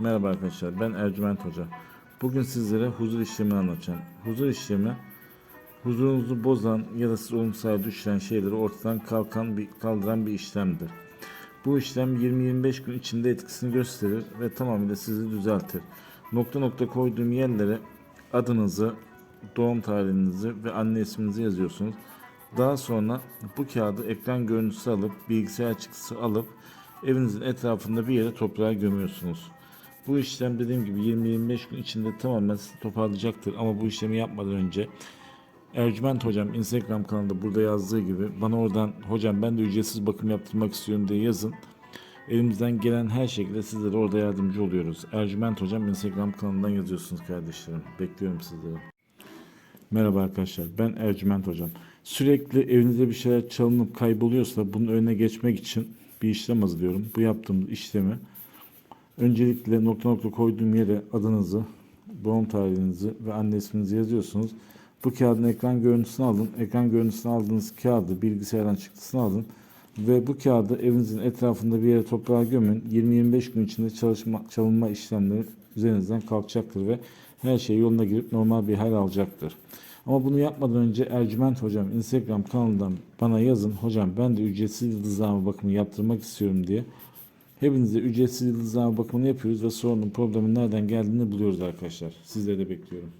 Merhaba arkadaşlar, ben Ercüment Hoca. Bugün sizlere huzur işlemini anlatacağım. Huzur işlemi, huzurunuzu bozan ya da siz olumsuz düşüren şeyleri ortadan kalkan bir, kaldıran bir işlemdir. Bu işlem 20-25 gün içinde etkisini gösterir ve tamamıyla sizi düzeltir. Nokta nokta koyduğum yerlere adınızı, doğum tarihinizi ve anne isminizi yazıyorsunuz. Daha sonra bu kağıdı ekran görüntüsü alıp bilgisayar çıktısı alıp evinizin etrafında bir yere toprağa gömüyorsunuz. Bu işlem dediğim gibi 20-25 gün içinde tamamen toparlayacaktır ama bu işlemi yapmadan önce Ercüment hocam Instagram kanalında burada yazdığı gibi bana oradan hocam ben de ücretsiz bakım yaptırmak istiyorum diye yazın. Elimizden gelen her şekilde sizlere orada yardımcı oluyoruz. Ercüment hocam Instagram kanalından yazıyorsunuz kardeşlerim. Bekliyorum sizleri. Merhaba arkadaşlar ben Ercüment hocam. Sürekli evinizde bir şeyler çalınıp kayboluyorsa bunun önüne geçmek için bir işlem hazırlıyorum. Bu yaptığımız işlemi öncelikle nokta nokta koyduğum yere adınızı, doğum tarihinizi ve anne isminizi yazıyorsunuz. Bu kağıdın ekran görüntüsünü alın. Ekran görüntüsünü aldığınız kağıdı bilgisayardan çıktısını alın. Ve bu kağıdı evinizin etrafında bir yere toprağa gömün. 20-25 gün içinde çalışma, çalınma işlemleri üzerinizden kalkacaktır ve her şey yoluna girip normal bir hal alacaktır. Ama bunu yapmadan önce Ercüment Hocam Instagram kanalından bana yazın. Hocam ben de ücretsiz yıldızlama bakımı yaptırmak istiyorum diye. Hepinize ücretsiz yıldızlama bakımını yapıyoruz ve sorunun problemin nereden geldiğini buluyoruz arkadaşlar. Sizleri de bekliyorum.